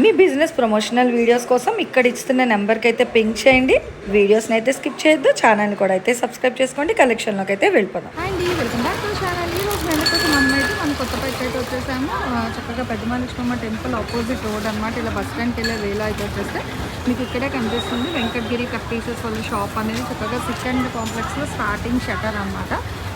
మీ business promotional videos కోసం ఇక్కడ ఇస్తున్న నెంబర్కి అయితే పింక్ చేయండి. వీడియోస్ని అయితే స్కిప్ చేయొద్దు. ఛానల్ని కూడా అయితే సబ్స్క్రైబ్ చేసుకోండి. కలెక్షన్లోకి అయితే వెళ్ళిపోదాం. అండి. Welcome back to channel. ఈ రోజు మేము కోసం అమ్మ అయితే మన కొత్తపేట అయితే వచ్చేసాము. చక్కగా పెద్ద మహాలక్ష్మమ్మ టెంపుల్ ఆపోజిట్ రోడ్ అనమాట ఇలా బస్ స్టాండ్కి వెళ్ళే వేలో అయితే వచ్చేస్తే మీకు ఇక్కడే కనిపిస్తుంది. వెంకటగిరి కట్ పీసెస్ వాళ్ళ షాప్ అనేది చక్కగా సెకండ్ కాంప్లెక్స్లో స్టార్టింగ్ షటర్ అనమాట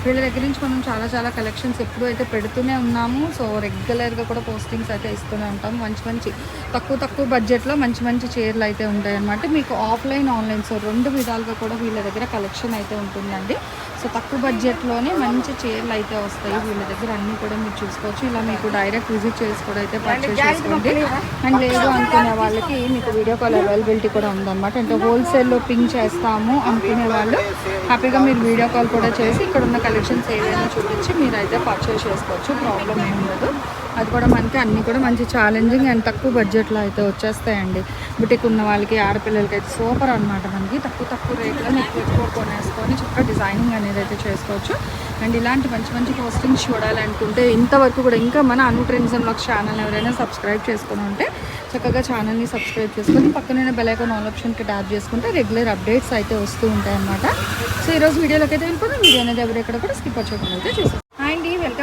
వీళ్ళ దగ్గర నుంచి మనం చాలా చాలా కలెక్షన్స్ ఎప్పుడూ అయితే పెడుతూనే ఉన్నాము. సో రెగ్యులర్గా కూడా పోస్టింగ్స్ అయితే ఇస్తూనే ఉంటాం. మంచి మంచి తక్కువ తక్కువ బడ్జెట్లో మంచి మంచి చీరలు అయితే ఉంటాయి అనమాట మీకు ఆఫ్లైన్ ఆన్లైన్ సో రెండు విధాలుగా కూడా వీళ్ళ దగ్గర కలెక్షన్ అయితే ఉంటుందండి. సో తక్కువ బడ్జెట్లోనే మంచి చీరలు అయితే వస్తాయి వీళ్ళ దగ్గర. అన్నీ కూడా మీరు చూసుకోవచ్చు. ఇలా మీకు డైరెక్ట్ విజిట్ చేసి కూడా అయితే పర్చేస్ చేసుకోండి. అండ్ లేదు అనుకునే వాళ్ళకి మీకు వీడియో కాల్ అవైలబిలిటీ కూడా ఉందన్నమాట. అంటే హోల్సేల్లో పింక్ చేస్తాము అనుకునే వాళ్ళు హ్యాపీగా మీరు వీడియో కాల్ కూడా చేసి ఇక్కడ ఉన్న కలెక్షన్స్ ఏదైనా చూపించి మీరు అయితే పర్చేస్ చేసుకోవచ్చు. ప్రాబ్లం ఏమి ఉండదు అది కూడా మనకి అన్నీ కూడా మంచి ఛాలెంజింగ్ అండ్ తక్కువ బడ్జెట్లో అయితే వచ్చేస్తాయండి. బుటిక్ ఉన్న వాళ్ళకి ఆడపిల్లలకి అయితే సూపర్ అనమాట మనకి. తక్కువ తక్కువ రేట్లో ఎక్కువ ఎక్కువ కొనేసుకొని చక్కగా డిజైనింగ్ అనేది అయితే చేసుకోవచ్చు. అండ్ ఇలాంటి మంచి మంచి పోస్టింగ్స్ చూడాలనుకుంటే ఇంతవరకు కూడా ఇంకా మన అను ట్రెండ్స్ బ్లాగ్ ఛానల్ ఎవరైనా సబ్స్క్రైబ్ చేసుకుని ఉంటే చక్కగా ఛానల్ని సబ్స్క్రైబ్ చేసుకొని పక్కన బెల్ ఐకాన్ ఆల్ ఆప్షన్కి ట్యాప్ చేసుకుంటే రెగ్యులర్ అప్డేట్స్ అయితే వస్తూ ఉంటాయి అన్నమాట సో ఈరోజు వీడియోలోకి అయితే వెళ్ళిపోతే వీడియో అనేది ఎవరెక్కడ కూడా స్కిప్ వచ్చకుండా అయితే చూసాం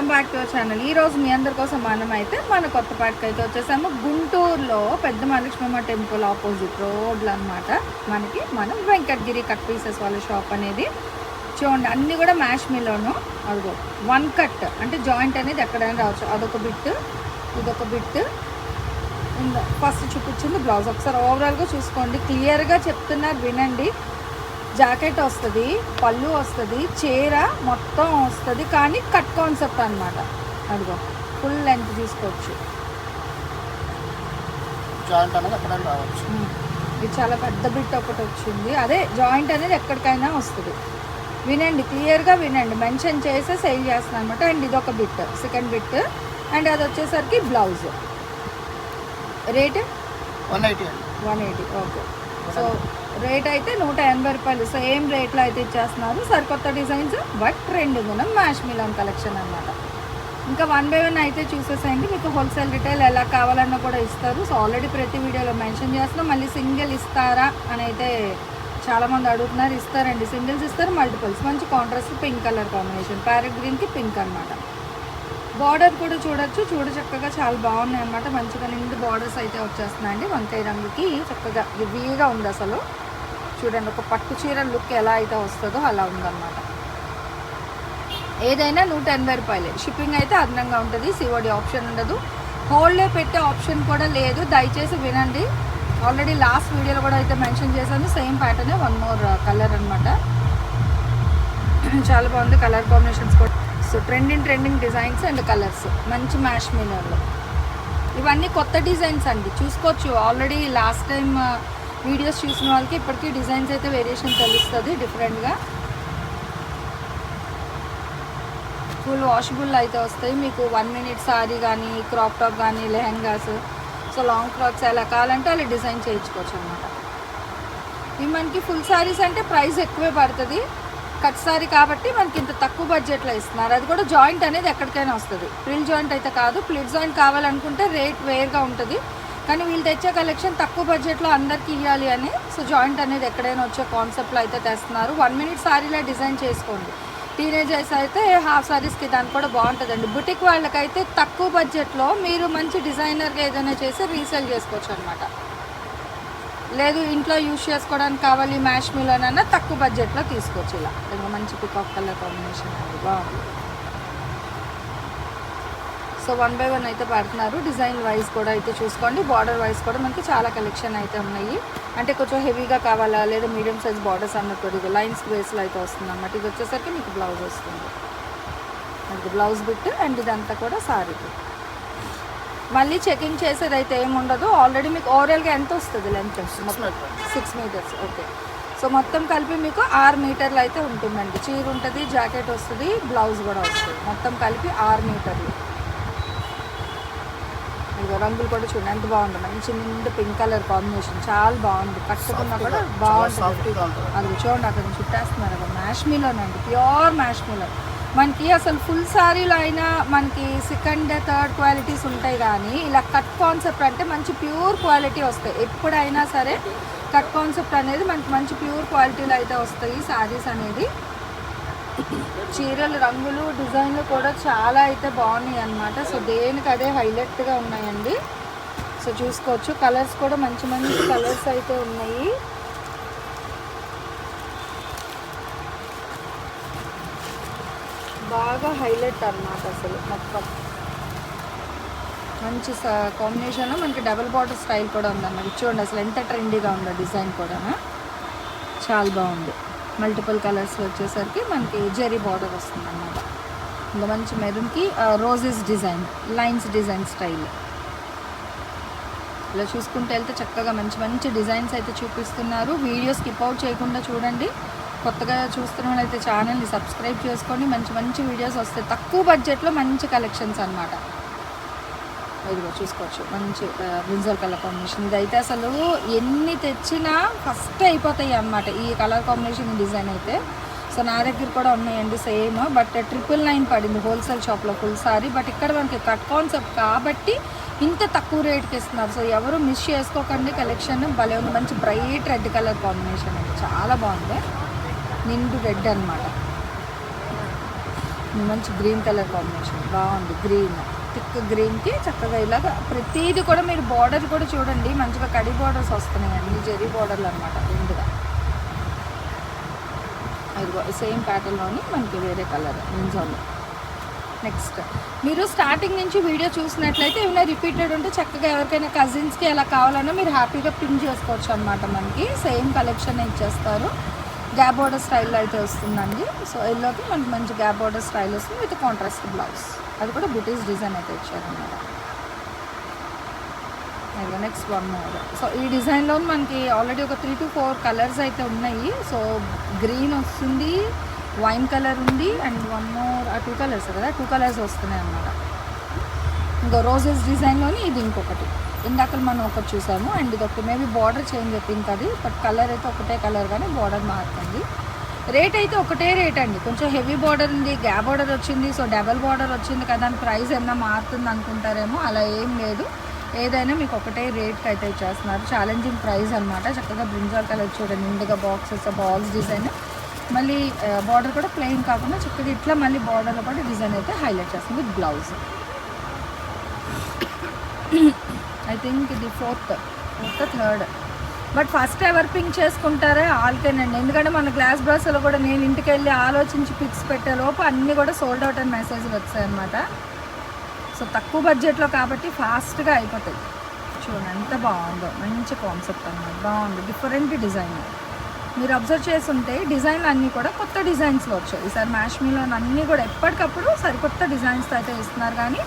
welcome back to our channel. ఈ రోజు మీ అందరి కోసం మనం అయితే మన కొత్తపాటికి అయితే వచ్చేసాము. గుంటూరులో పెద్ద మహాలక్ష్మమ్మ టెంపుల్ ఆపోజిట్ రోడ్లు అనమాట మనకి మనం వెంకటగిరి కట్ పీసెస్ వాళ్ళ షాప్ అనేది. చూడండి అన్నీ కూడా మ్యాష్ మిల్లోను అదిగో వన్ కట్. అంటే జాయింట్ అనేది ఎక్కడైనా రావచ్చు. అదొక బిట్ ఇదొక బిట్ ఫస్ట్ చూపించింది బ్లౌజ్. ఒకసారి ఓవరాల్గా చూసుకోండి. క్లియర్గా చెప్తున్నారు వినండి. జాకెట్ వస్తుంది పళ్ళు వస్తుంది చీర మొత్తం వస్తుంది కానీ కట్ కాన్సెప్ట్ అనమాట అదిగో ఫుల్ లెంత్ తీసుకోవచ్చు. జాయింట్ అనేది ఎక్కడైనా రావచ్చు. ఉమ్. ఇది చాలా పెద్ద బిట్ ఒకటి వచ్చింది. అదే జాయింట్ అనేది ఎక్కడికైనా వస్తుంది. వినండి క్లియర్గా వినండి. మెన్షన్ చేసే సేల్ చేస్తున్నాను అనమాట అండ్ ఇది ఒక బిట్ సెకండ్ బిట్. అండ్ అది వచ్చేసరికి blouse. Rate? One eighty one eighty okay. So rate అయితే నూట ఎనభై రూపాయలు. సేమ్ రేట్లో అయితే ఇచ్చేస్తున్నారు. సరికొత్త డిజైన్స్ బట్ ట్రెండ్ గుణం మ్యాష్ మిలాన్ కలెక్షన్ అన్నమాట. ఇంకా వన్ బై వన్ అయితే చూసేసేయండి. మీకు హోల్సేల్ రిటైల్ ఎలా కావాలన్నా కూడా ఇస్తారు. సో ఆల్రెడీ ప్రతి వీడియోలో మెన్షన్ చేస్తున్నాం. మళ్ళీ సింగిల్ ఇస్తారా అని అయితే చాలామంది అడుగుతున్నారు. ఇస్తారండి. సింగిల్స్ ఇస్తారు మల్టిపుల్స్. మంచి contrast pink colour combination. Parrot గ్రీన్కి పింక్ అన్నమాట. బార్డర్ కూడా చూడొచ్చు. చూడ చక్కగా చాలా బాగున్నాయి అనమాట మంచిగా నిండు బార్డర్స్ అయితే వచ్చేస్తున్నాయండి. వంకాయ రంగుకి చక్కగా హెవీగా ఉంది అసలు. చూడండి ఒక పట్టు చీర లుక్ ఎలా అయితే వస్తుందో అలా ఉందన్నమాట. ఏదైనా నూట ఎనభై రూపాయలే. షిప్పింగ్ అయితే అదనంగా ఉంటుంది. సిఓడి ఆప్షన్ ఉండదు. హోల్డే పెట్టే ఆప్షన్ కూడా లేదు. దయచేసి వినండి. ఆల్రెడీ లాస్ట్ వీడియోలో కూడా అయితే మెన్షన్ చేశాను. సేమ్ ప్యాటర్నే వన్ మోర్ కలర్ అనమాట చాలా బాగుంది కలర్ కాంబినేషన్స్ కూడా. So trending trending designs and colours మంచి మ్యాష్ మీనర్లో ఇవన్నీ కొత్త డిజైన్స్ అండి. చూసుకోవచ్చు. ఆల్రెడీ లాస్ట్ టైం వీడియోస్ చూసిన వాళ్ళకి ఇప్పటికీ డిజైన్స్ అయితే వేరియేషన్ తెలుస్తుంది డిఫరెంట్గా ఫుల్ వాషబుల్ అయితే వస్తాయి. మీకు వన్ మినిట్ సారీ కానీ క్రాప్ టాప్ కానీ లెహంగాస్ సో లాంగ్ ఫ్రాక్స్ ఎలా కావాలంటే అలా డిజైన్ చేయించుకోవచ్చు అనమాట ఇవి మనకి ఫుల్ సారీస్ అంటే ప్రైస్ ఎక్కువే పడుతుంది. కట్ సారీ కాబట్టి మనకి ఇంత తక్కువ బడ్జెట్లో ఇస్తున్నారు. అది కూడా జాయింట్ అనేది ఎక్కడికైనా వస్తుంది. ప్రిల్ జాయింట్ అయితే కాదు ప్లిట్ జాయింట్ కావాలనుకుంటే రేట్ వేరుగా ఉంటుంది. కానీ వీళ్ళు తెచ్చే కలెక్షన్ తక్కువ బడ్జెట్లో అందరికి ఇవ్వాలి అని సో జాయింట్ అనేది ఎక్కడైనా వచ్చే కాన్సెప్ట్లో అయితే తెస్తున్నారు. వన్ మినిట్ సారీలో డిజైన్ చేసుకోండి. టీనేజర్స్ అయితే హాఫ్ సారీస్కి దాని కూడా బాగుంటుందండి. బుటిక్ వాళ్ళకైతే తక్కువ బడ్జెట్లో మీరు మంచి డిజైనర్గా ఏదైనా చేసి రీసేల్ చేసుకోవచ్చు అనమాట లేదు ఇంట్లో యూజ్ చేసుకోవడానికి కావాలి మ్యాష్ మిలన్ అన్న తక్కువ బడ్జెట్లో తీసుకోవచ్చు ఇలా. ఇంకా మంచి పికాక్ కలర్ కాంబినేషన్ అది బాగుంది. సో వన్ బై వన్ అయితే పడుతున్నారు. డిజైన్ వైజ్ కూడా అయితే చూసుకోండి. బార్డర్ వైజ్ కూడా మనకి చాలా కలెక్షన్ అయితే ఉన్నాయి. అంటే కొంచెం హెవీగా కావాలా? లేదా మీడియం సైజ్ బార్డర్స్ అన్నప్పుడు ఇది లైన్స్ బేస్లో అయితే వస్తుంది అన్నమాట. ఇది వచ్చేసరికి మీకు బ్లౌజ్ వస్తుంది. అది బ్లౌజ్ బిట్ అండ్ ఇదంతా కూడా సారీ బిట్ మళ్ళీ చెకింగ్ చేసేది అయితే ఏముండదు. ఆల్రెడీ మీకు ఓవరాల్గా ఎంత వస్తుంది length six metres okay so మొత్తం కలిపి మీకు ఆరు మీటర్లు అయితే ఉంటుందండి. చీర ఉంటుంది జాకెట్ వస్తుంది బ్లౌజ్ కూడా వస్తుంది. మొత్తం కలిపి ఆరు మీటర్లు ఇదిగో రంగులు కూడా చూడండి ఎంత బాగుంది. మంచి నిండు పింక్ కలర్ కాంబినేషన్ చాలా బాగుంది. కట్టుకున్నా కూడా బాగుంటుంది. అది చూడండి అక్కడ చుట్టేస్తున్నారు అక్కడ మ్యాష్ మీలోనండి ప్యూర్ మ్యాష్ మీలో మనకి అసలు ఫుల్ శారీలో అయినా మనకి సెకండ్ థర్డ్ క్వాలిటీస్ ఉంటాయి కానీ ఇలా కట్ కాన్సెప్ట్ అంటే మంచి ప్యూర్ క్వాలిటీ వస్తాయి. ఎప్పుడైనా సరే కట్ కాన్సెప్ట్ అనేది మనకి మంచి ప్యూర్ క్వాలిటీలో అయితే వస్తాయి శారీస్ అనేది. చీరలు రంగులు డిజైన్లు కూడా చాలా అయితే బాగున్నాయి అన్నమాట. సో దేనికి అదే హైలైట్గా ఉన్నాయండి. సో చూసుకోవచ్చు. కలర్స్ కూడా మంచి మంచి కలర్స్ అయితే ఉన్నాయి. బాగా హైలైట్ అన్నమాట అసలు మొత్తం. మంచి కాంబినేషన్లో మనకి డబుల్ బాటర్ స్టైల్ కూడా ఉందన్నమాట. చూడండి అసలు ఎంత ట్రెండీగా ఉందో డిజైన్ కూడా చాలా బాగుంది. మల్టిపుల్ కలర్స్ వచ్చేసరికి మనకి జెరీ బార్డర్ వస్తుంది అన్నమాట ఇంకా మంచి మెరూన్కి roses design lines design style ఇలా చూసుకుంటే వెళ్తే చక్కగా మంచి మంచి డిజైన్స్ అయితే చూపిస్తున్నారు. వీడియో స్కిప్ అవుట్ చేయకుండా చూడండి. కొత్తగా చూస్తున్న వాళ్ళైతే ఛానల్ని సబ్స్క్రైబ్ చేసుకొని మంచి మంచి వీడియోస్ వస్తాయి. తక్కువ బడ్జెట్లో మంచి కలెక్షన్స్ అన్నమాట. ఇదిగో చూసుకోవచ్చు. మంచి బ్రింజల్ కలర్ కాంబినేషన్ ఇదైతే అసలు ఎన్ని తెచ్చినా ఫస్ట్ అయిపోతాయి అన్నమాట. ఈ కలర్ కాంబినేషన్ డిజైన్ అయితే. సో నా దగ్గర కూడా ఉన్నాయండి సేమ్. బట్ ట్రిపుల్ నైన్ పడింది హోల్సేల్ షాప్లో ఫుల్ సారీ బట్ ఇక్కడ మనకి కట్ కాన్సెప్ట్ కాబట్టి ఇంత తక్కువ రేట్కి ఇస్తున్నారు. సో ఎవరు మిస్ చేసుకోకండి. కలెక్షన్ భలే ఉంది. మంచి బ్రైట్ రెడ్ కలర్ కాంబినేషన్ అండి. చాలా బాగుంది. నిండు రెడ్ అనమాట మంచి గ్రీన్ కలర్ కాంబినేషన్. బాగుంది. గ్రీన్. థిక్ గ్రీన్కి చక్కగా ఇలాగ ప్రతిదీ కూడా మీరు బార్డర్ కూడా చూడండి. మంచిగా కడి బార్డర్స్ వస్తున్నాయి. అన్ని జెరీ బార్డర్లు అనమాట రెండుగా. ఇదిగో సేమ్ ప్యాటర్న్లోని మనకి వేరే కలర్ నింజోలో నెక్స్ట్. మీరు స్టార్టింగ్ నుంచి వీడియో చూసినట్లయితే ఏమైనా రిపీటెడ్ ఉంటే చక్కగా ఎవరికైనా కజిన్స్కి ఎలా కావాలన్నా మీరు హ్యాపీగా పిన్ చేసుకోవచ్చు అనమాట మనకి. సేమ్ కలెక్షన్ ఇచ్చేస్తారు. గ్యాప్ బోర్డర్ స్టైల్లో అయితే వస్తుందండి. సో ఎల్లోకి మనకి మంచి గ్యాప్ బోర్డర్ స్టైల్ వస్తుంది. With contrast blouse. అది కూడా బుటీస్ డిజైన్ అయితే ఇచ్చారన్నమాట. ఇదిగో నెక్స్ట్ వన్ మోర్. సో ఈ డిజైన్లో మనకి ఆల్రెడీ ఒక త్రీ టు ఫోర్ కలర్స్ అయితే ఉన్నాయి. సో గ్రీన్ వస్తుంది వైన్ కలర్ ఉంది అండ్ వన్ మోర్ ఆ టూ కలర్స్ కదా? టూ కలర్స్ వస్తున్నాయి అన్నమాట ఇంకో రోజెస్ డిజైన్లోని ఇది ఇంకొకటి. ఇందాక మనం ఒకటి చూసాము అండ్ ఇది ఒకటి మేబీ బార్డర్ చేంజ్ పింక్ అది బట్ కలర్ అయితే ఒకటే కలర్ కానీ బార్డర్ మారుతుంది. రేట్ అయితే ఒకటే రేట్ అండి. కొంచెం హెవీ బార్డర్ ఉంది గ్యాప్ బార్డర్ వచ్చింది సో డబల్ బార్డర్ వచ్చింది కదా అని ప్రైస్ ఏమన్నా మారుతుంది అనుకుంటారేమో అలా ఏం లేదు. ఏదైనా మీకు ఒకటే రేట్కి అయితే ఇచ్చేస్తున్నారు. ఛాలెంజింగ్ ప్రైస్ అనమాట చక్కగా బ్రింజాల్ కలర్ చూడండి నిండుగా బాక్సెస్ బాక్స్ డిజైన్ మళ్ళీ బార్డర్ కూడా ప్లెయిన్ కాకుండా చక్కగా ఇట్లా మళ్ళీ బార్డర్లో కూడా డిజైన్ అయితే హైలైట్ చేస్తుంది విత్ బ్లౌజ్ ఐ థింక్ ఇది fourth fourth third but first ఎవరు పింక్ చేసుకుంటారే ఆల్కేనండి ఎందుకంటే మన గ్లాస్ బ్రాస్లో కూడా నేను ఇంటికి వెళ్ళి ఆలోచించి పిక్స్ పెట్టే లోపు అన్నీ కూడా సోల్డ్ అవుట్ అని మెసేజ్లు వచ్చాయి అనమాట సో తక్కువ బడ్జెట్లో కాబట్టి ఫాస్ట్గా అయిపోతాయి. చూడండి ఎంత బాగుందో. మంచి కాన్సెప్ట్ అన్నమాట. బాగుంది. డిఫరెంట్ డిజైన్ మీరు అబ్జర్వ్ చేస్తుంటే డిజైన్లు అన్నీ కూడా కొత్త డిజైన్స్లో వచ్చాయి. ఈసారి మ్యాష్మీలో అన్నీ కూడా ఎప్పటికప్పుడు సరికొత్త డిజైన్స్ అయితే ఇస్తున్నారు కానీ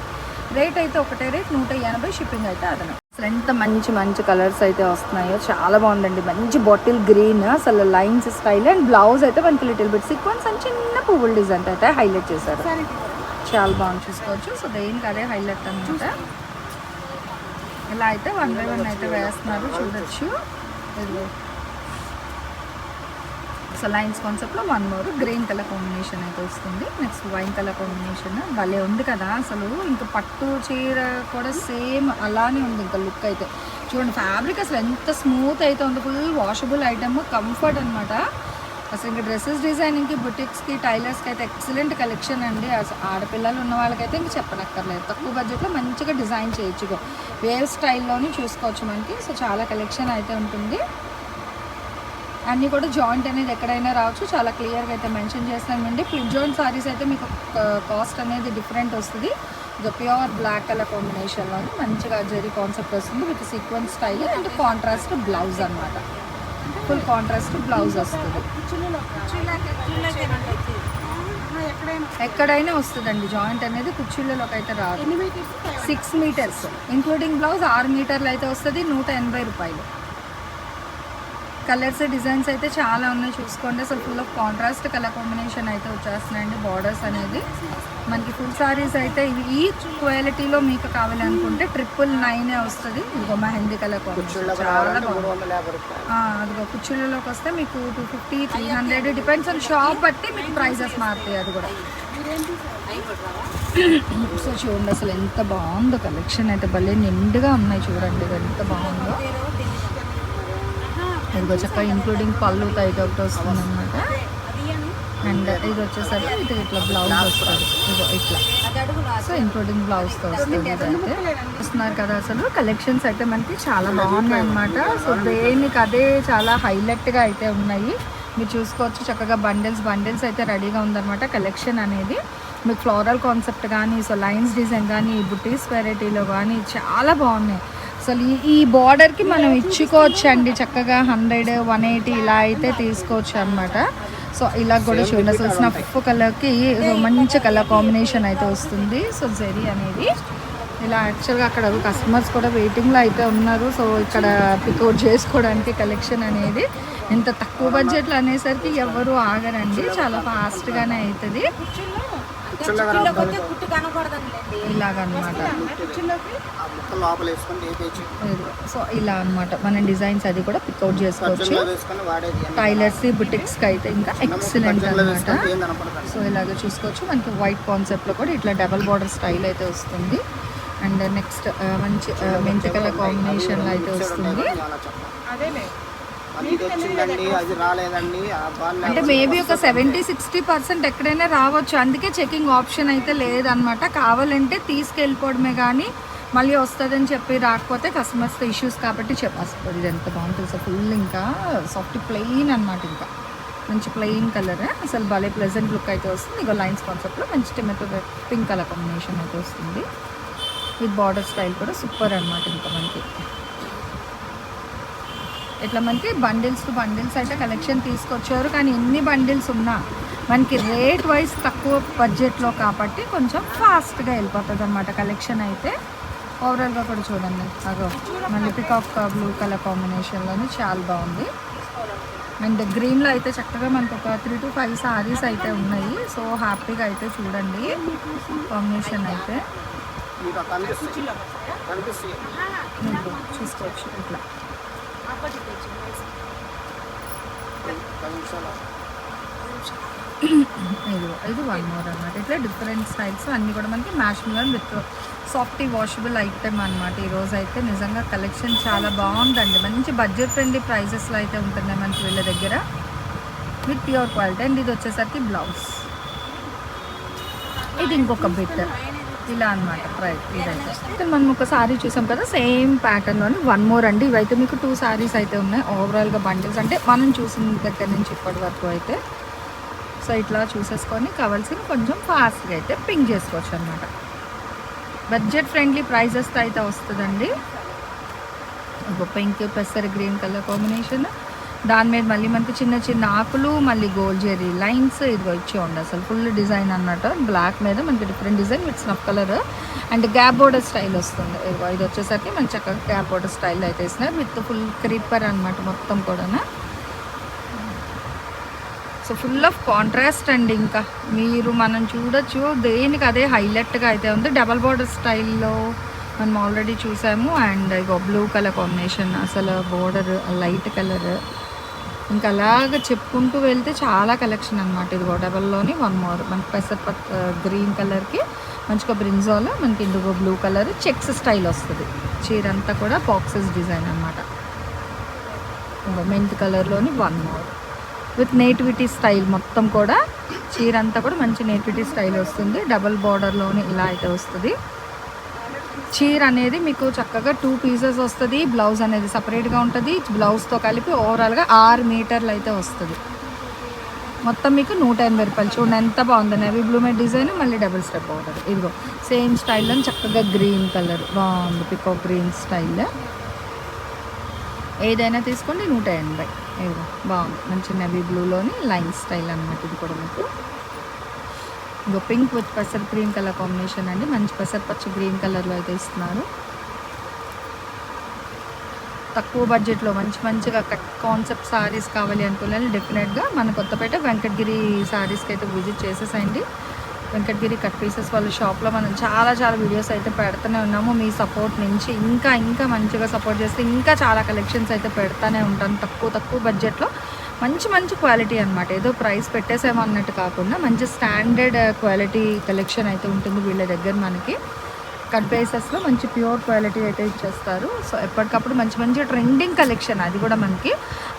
రేట్ అయితే ఒకటే రేట్ నూట ఎనభై షిప్పింగ్ అయితే అదనం. అసలు ఎంత మంచి మంచి కలర్స్ అయితే వస్తున్నాయో చాలా బాగుందండి. మంచి బాటిల్ గ్రీన్ అసలు లైన్స్ స్టైల్ అండ్ బ్లౌజ్ అయితే మనకి లిటిల్ బిట్ సీక్వెన్స్ అండ్ చిన్న పువ్వుల డిజైన్ అయితే హైలైట్ చేశారు. చాలా బాగుంది చూసుకోవచ్చు. సో దేనికి అదే హైలైట్ అనమాట ఇలా అయితే వన్ బై వన్ అయితే వేస్తున్నారు చూడొచ్చు. సో లైన్స్ కాన్సెప్ట్లో one more green colour combination అయితే వస్తుంది. నెక్స్ట్ వైన్ కలర్ కాంబినేషన్ భలే ఉంది కదా అసలు. ఇంకా పట్టు చీర కూడా సేమ్ అలానే ఉంది ఇంకా లుక్ అయితే. చూడండి ఫ్యాబ్రిక్ అసలు ఎంత స్మూత్ అయితే ఉంది. ఫుల్ వాషబుల్ ఐటమ్ కంఫర్ట్ అనమాట అసలు ఇంకా డ్రెస్సెస్ డిజైనింగ్కి బుటిక్స్కి టైలర్స్కి అయితే ఎక్సలెంట్ కలెక్షన్ అండి. అసలు ఆడపిల్లలు ఉన్న వాళ్ళకైతే ఇంక చెప్పనక్కర్లేదు. తక్కువ బడ్జెట్లో మంచిగా డిజైన్ చేయొచ్చు వేవ్ స్టైల్లోని చూసుకోవచ్చు మనకి. సో చాలా కలెక్షన్ అయితే ఉంటుంది. అన్నీ కూడా జాయింట్ అనేది ఎక్కడైనా రావచ్చు. చాలా క్లియర్గా అయితే మెన్షన్ చేస్తామండి ఫుల్ జాయింట్ సారీస్ అయితే మీకు కాస్ట్ అనేది డిఫరెంట్ వస్తుంది. ఇది ప్యూర్ బ్లాక్ కలర్ కాంబినేషన్లో మంచిగా జరీ కాన్సెప్ట్ వస్తుంది with sequence style and contrast blouse అన్నమాట. ఫుల్ కాంట్రాస్ట్ బ్లౌజ్ వస్తుంది. ఎక్కడైనా వస్తుందండి. జాయింట్ అనేది కుర్చీలలోకి అయితే రాదు సిక్స్ మీటర్స్ ఇంక్లూడింగ్ బ్లౌజ్ ఆరు మీటర్లు అయితే వస్తుంది. నూట ఎనభై రూపాయలు. కలర్స్ డిజైన్స్ అయితే చాలా ఉన్నాయి. చూసుకోండి. అసలు full of contrast colour combination అయితే వచ్చేస్తున్నాయండి బార్డర్స్ అనేది. మనకి ఫుల్ సారీస్ అయితే ఇవి ఈ క్వాలిటీలో మీకు కావాలి అనుకుంటే ట్రిపుల్ నైనే వస్తుంది. ఇదిగో మెహందీ కలర్ అదిగో కుర్చీలలోకి వస్తే మీకు two fifty three hundred depends on shop బట్టి మీకు ప్రైజెస్ మారుతాయి అది కూడా. సో చూడండి అసలు ఎంత బాగుందో కలెక్షన్ అయితే. భలే నిండుగా ఉన్నాయి చూడండి ఎంత బాగుందో. ఇదిగో చక్కగా ఇంక్లూడింగ్ పళ్ళు తైగా ఒకటి వస్తుంది అనమాట అండ్ ఇది వచ్చేసరికి ఇది ఇట్లా బ్లౌజ్ వస్తుంది. ఇదిగో ఇట్లా. సో ఇంక్లూడింగ్ బ్లౌజ్తో వస్తుంది ఇదైతే చూస్తున్నారు కదా అసలు. కలెక్షన్స్ అయితే మనకి చాలా బాగున్నాయి అనమాట సో దేనికి అదే చాలా హైలైట్గా అయితే ఉన్నాయి. మీరు చూసుకోవచ్చు చక్కగా బండిల్స్ బండిల్స్ అయితే రెడీగా ఉందన్నమాట కలెక్షన్ అనేది. మీకు ఫ్లోరల్ కాన్సెప్ట్ కానీ సో లైన్స్ డిజైన్ కానీ బుటీస్ వెరైటీలో కానీ చాలా బాగున్నాయి. అసలు ఈ ఈ బార్డర్కి మనం ఇచ్చుకోవచ్చు అండి చక్కగా హండ్రెడ్ వన్ ఎయిటీ ఇలా అయితే తీసుకోవచ్చు అనమాట సో ఇలా కూడా చూడండి. అసలు స్నఫ్ కలర్కి మంచి కలర్ కాంబినేషన్ అయితే వస్తుంది. సో జెరీ అనేది. ఇలా యాక్చువల్గా అక్కడ కస్టమర్స్ కూడా వెయిటింగ్లో అయితే ఉన్నారు. సో ఇక్కడ పికౌట్ చేసుకోవడానికి కలెక్షన్ అనేది ఇంత తక్కువ బడ్జెట్లో అనేసరికి ఎవరు ఆగరండి. చాలా ఫాస్ట్గానే అవుతుంది సో ఇలా అన్నమాట మన డిజైన్స్ అది కూడా పికౌట్ చేసుకోవచ్చు. టైలర్స్ బుటిక్స్కి అయితే ఇంకా ఎక్సలెంట్ అనమాట. సో ఇలాగ చూసుకోవచ్చు. మనకి వైట్ కాన్సెప్ట్లో కూడా ఇట్లా డబల్ బార్డర్ స్టైల్ అయితే వస్తుంది. అండ్ నెక్స్ట్ మంచి మెంతి కలర్ కాంబినేషన్లో అయితే వస్తుంది. ఇది వచ్చిందండి అది రాలేదండి ఆ బాల్ అంటే మేబీ ఒక సెవెంటీ సిక్స్టీ పర్సెంట్ ఎక్కడైనా రావచ్చు. అందుకే చెకింగ్ ఆప్షన్ అయితే లేదనమాట కావాలంటే తీసుకెళ్ళిపోవడమే కానీ మళ్ళీ వస్తుందని చెప్పి రాకపోతే కస్టమర్స్తో ఇష్యూస్ కాబట్టి చెప్పాల్సిపోతుంది ఇది ఎంత బాగుంటుంది సార్ ఫుల్ ఇంకా సాఫ్ట్ ప్లెయిన్ అనమాట ఇంకా. మంచి ప్లెయిన్ కలర్ అసలు భలే ప్లెజెంట్ లుక్ అయితే వస్తుంది. ఇక లైన్స్ కాన్సెప్ట్లో మంచి టొమాటో పింక్ కలర్ కాంబినేషన్ అయితే వస్తుంది. విత్ బార్డర్ స్టైల్ కూడా సూపర్ అనమాట ఇంకా మనకి. ఇట్లా మనకి బండిల్స్ టు బండిల్స్ అయితే కలెక్షన్ తీసుకొచ్చారు. కానీ ఎన్ని బండిల్స్ ఉన్నా మనకి రేట్ వైజ్ తక్కువ బడ్జెట్లో కాబట్టి కొంచెం ఫాస్ట్గా వెళ్ళిపోతుంది అనమాట కలెక్షన్ అయితే. ఓవరాల్గా కూడా చూడండి. అగో మళ్ళీ పికాక్ బ్లూ కలర్ కాంబినేషన్లోనే చాలా బాగుంది. అండ్ గ్రీన్లో అయితే చక్కగా మనకు ఒక త్రీ టు ఫైవ్ సారీస్ అయితే ఉన్నాయి. సో హ్యాపీగా అయితే చూడండి. కాంబినేషన్ అయితే. చూసుకోవచ్చు ఇట్లా. ఇది ఇది వన్ మోర్ అనమాట ఇట్లా డిఫరెంట్ స్టైల్స్ అన్నీ కూడా మనకి మ్యాష్ విత్ సాఫ్టీ వాషబుల్ ఐటమ్ అనమాట ఈరోజు అయితే నిజంగా కలెక్షన్ చాలా బాగుందండి. మంచి బడ్జెట్ ఫ్రెండ్లీ ప్రైజెస్లో అయితే ఉంటున్నాయి మనకి వీళ్ళ దగ్గర. విత్ ప్యూర్ క్వాలిటీ అండ్ ఇది వచ్చేసరికి బ్లౌజ్ ఇది ఇంకొక బిట్ ఇలా అనమాట ప్రైస్ ఇదైతే. మనం ఒక సారీ చూసాం కదా సేమ్ ప్యాటర్న్లోని వన్ మోర్ అండి. ఇవైతే మీకు టూ సారీస్ అయితే ఉన్నాయి. ఓవరాల్గా బండిల్స్ అంటే మనం చూసిన దగ్గర నుంచి ఇప్పటి వరకు అయితే సో ఇట్లా చూసేసుకొని కావాల్సిన కొంచెం ఫాస్ట్గా అయితే పింక్ చేసుకోవచ్చు అనమాట బడ్జెట్ ఫ్రెండ్లీ ప్రైజెస్తో అయితే వస్తుందండి. ఒక పింక్ పెసర్ గ్రీన్ కలర్ కాంబినేషన్ దాని మీద మళ్ళీ మనకి చిన్న చిన్న ఆకులు మళ్ళీ గోల్డ్ జెరీ లైన్స్ ఇదిగో ఇచ్చి ఉండే అసలు ఫుల్ డిజైన్ అన్నట్టు. బ్లాక్ మీద మనకి different design with snuff colour and gap border style వస్తుంది. ఇదిగో ఇది వచ్చేసరికి మన చక్కగా గ్యాప్ బోర్డర్ స్టైల్ అయితే ఇస్తున్నారు విత్ ఫుల్ క్రీపర్ అనమాట మొత్తం కూడా సో ఫుల్ ఆఫ్ కాంట్రాస్ట్ అండి ఇంకా. మీరు మనం చూడొచ్చు. దేనికి అదే హైలైట్గా అయితే ఉంది. డబల్ బోర్డర్ స్టైల్లో మనం ఆల్రెడీ చూసాము. అండ్ ఇగో బ్లూ కలర్ కాంబినేషన్ అసలు బోర్డర్ లైట్ కలర్ ఇంకా అలాగ చెప్పుకుంటూ వెళ్తే చాలా కలెక్షన్ అనమాట ఇదిగో డబల్లోని వన్ మోర్ మనకి పెసర్ గ్రీన్ కలర్కి మంచిగా బ్రింజాలో మనకి ఇందుగో బ్లూ కలర్ చెక్స్ స్టైల్ వస్తుంది. చీర అంతా కూడా బాక్సెస్ డిజైన్ అనమాట mint కలర్లోని one more with nativity style మొత్తం కూడా చీర అంతా కూడా మంచి నేటివిటీ స్టైల్ వస్తుంది. డబల్ బార్డర్లోని ఇలా అయితే వస్తుంది. చీర అనేది మీకు చక్కగా టూ పీసెస్ వస్తుంది. బ్లౌజ్ అనేది సపరేట్గా ఉంటుంది. బ్లౌజ్తో కలిపి ఓవరాల్గా ఆరు మీటర్లు అయితే వస్తుంది. మొత్తం మీకు నూట ఎనభై రూపాయలు. చూడండి ఎంత బాగుంది. నెవీ బ్లూ మీద డిజైన్ మళ్ళీ డబుల్ స్టెప్ అవుతుంది ఇదిగో సేమ్ స్టైల్లో చక్కగా గ్రీన్ కలర్ బాగుంది పికో గ్రీన్ స్టైల్ ఏదైనా తీసుకోండి నూట ఎనభై. ఇదిగో బాగుంది. మంచి నెవీ బ్లూలోని లైన్ స్టైల్ అనమాట ఇది కూడా మీకు. ఇంకో పింక్ విత్ పెసర్ గ్రీన్ కలర్ కాంబినేషన్ అండి. మంచి పెసర్ పచ్చ గ్రీన్ కలర్లో అయితే ఇస్తున్నారు. తక్కువ బడ్జెట్లో మంచి మంచిగా కట్ కాన్సెప్ట్ సారీస్ కావాలి అనుకునే డెఫినెట్గా మన కొత్తపేట వెంకటగిరి సారీస్కి అయితే విజిట్ చేసేసండి. వెంకటగిరి కట్ పీసెస్ వాళ్ళ షాప్లో మనం చాలా చాలా వీడియోస్ అయితే పెడుతూనే ఉన్నాము. మీ సపోర్ట్ నుంచి ఇంకా ఇంకా మంచిగా సపోర్ట్ చేస్తే ఇంకా చాలా కలెక్షన్స్ అయితే పెడతానే ఉంటాను తక్కువ తక్కువ బడ్జెట్లో. మంచి మంచి క్వాలిటీ అనమాట ఏదో ప్రైస్ పెట్టేసేమో అన్నట్టు కాకుండా మంచి స్టాండర్డ్ క్వాలిటీ కలెక్షన్ అయితే ఉంటుంది వీళ్ళ దగ్గర మనకి. కట్ బేసెస్లో మంచి ప్యూర్ క్వాలిటీ అయితే ఇచ్చేస్తారు. సో ఎప్పటికప్పుడు మంచి మంచి ట్రెండింగ్ కలెక్షన్ అది కూడా మనకి.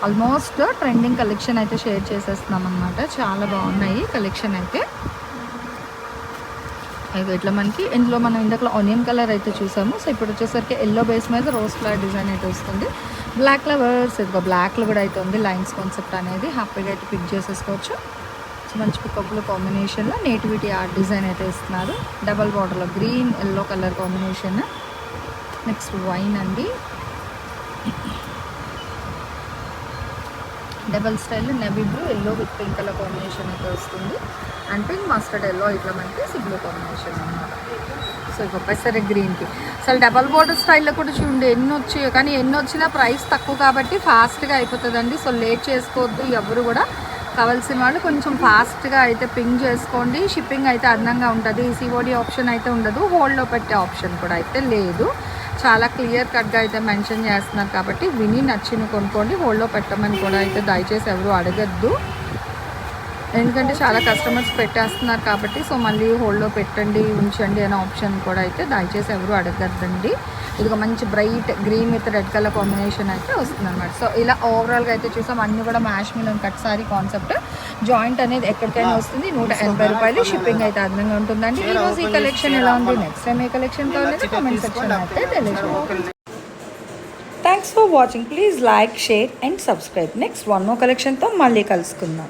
ఆల్మోస్ట్ ట్రెండింగ్ కలెక్షన్ అయితే షేర్ చేసేస్తున్నాం అనమాట చాలా బాగున్నాయి కలెక్షన్ అయితే. ఇట్లా మనకి ఇందులో మనం ఇందాక ఆనియన్ కలర్ అయితే చూసాము. సో ఇప్పుడు వచ్చేసరికి ఎల్లో బేస్ మీద రోజ్ ఫ్లవర్ డిజైన్ అయితే వస్తుంది. బ్లాక్ లవర్స్ ఇదిగో బ్లాక్లో కూడా అయితే ఉంది లైన్స్ కాన్సెప్ట్ అనేది. హ్యాపీగా అయితే పిక్ చేసేసుకోవచ్చు. మంచి పికప్లు కాంబినేషన్లో నేటివిటీ ఆర్ట్ డిజైన్ అయితే ఇస్తున్నారు. డబల్ బార్డర్లో green yellow colour combination next wine అండి. Double style navy blue yellow with pink colour combination అయితే వస్తుంది. అండ్ పింక్ మస్టర్డ్ ఎల్లో ఇట్లా మనకి సిబ్లూ కాంబినేషన్ అనమాట సో ఇక పెసర గ్రీన్కి. అసలు డబల్ బోర్డర్ స్టైల్లో కూడా చూడండి ఎన్ని వచ్చి కానీ ఎన్ని వచ్చినా ప్రైస్ తక్కువ కాబట్టి ఫాస్ట్గా అయిపోతుందండి. సో లేట్ చేసుకోవద్దు ఎవరు కూడా కావాల్సిన వాళ్ళు కొంచెం ఫాస్ట్గా అయితే పింక్ చేసుకోండి. షిప్పింగ్ అయితే అదనంగా ఉంటుంది సిఓడి ఆప్షన్ అయితే ఉండదు హోల్డ్లో పెట్టే ఆప్షన్ కూడా అయితే లేదు. చాలా క్లియర్ కట్గా అయితే మెన్షన్ చేస్తున్నారు కాబట్టి విని నచ్చిన కొనుక్కోండి హోల్డ్లో పెట్టమని కూడా అయితే దయచేసి ఎవరు అడగద్దు. ఎందుకంటే చాలా కస్టమర్స్ పెట్టేస్తున్నారు కాబట్టి సో మళ్ళీ హోల్డ్లో పెట్టండి ఉంచండి అనే ఆప్షన్ కూడా అయితే దయచేసి ఎవరు అడగద్దండి. ఇది ఒక మంచి bright green with red colour combination అయితే వస్తుంది అనమాట సో ఇలా ఓవరాల్గా అయితే చూసాం అన్ని కూడా మ్యాష్ మిలన్ కట్ సారీ కాన్సెప్ట్ జాయింట్ అనేది ఎక్కడికైనా వస్తుంది నూట ఎనభై రూపాయలు షిప్పింగ్ అయితే అదనంగా ఉంటుందండి. ఈ రోజు ఈ కలెక్షన్ ఎలా ఉంది? నెక్స్ట్ టైం ఏ కలెక్షన్ కావాలంటే కామెంట్ సెక్షన్ అయితే తెలియజేయండి thanks for watching please like share and subscribe next one more కలెక్షన్తో మళ్ళీ కలుసుకుందాం.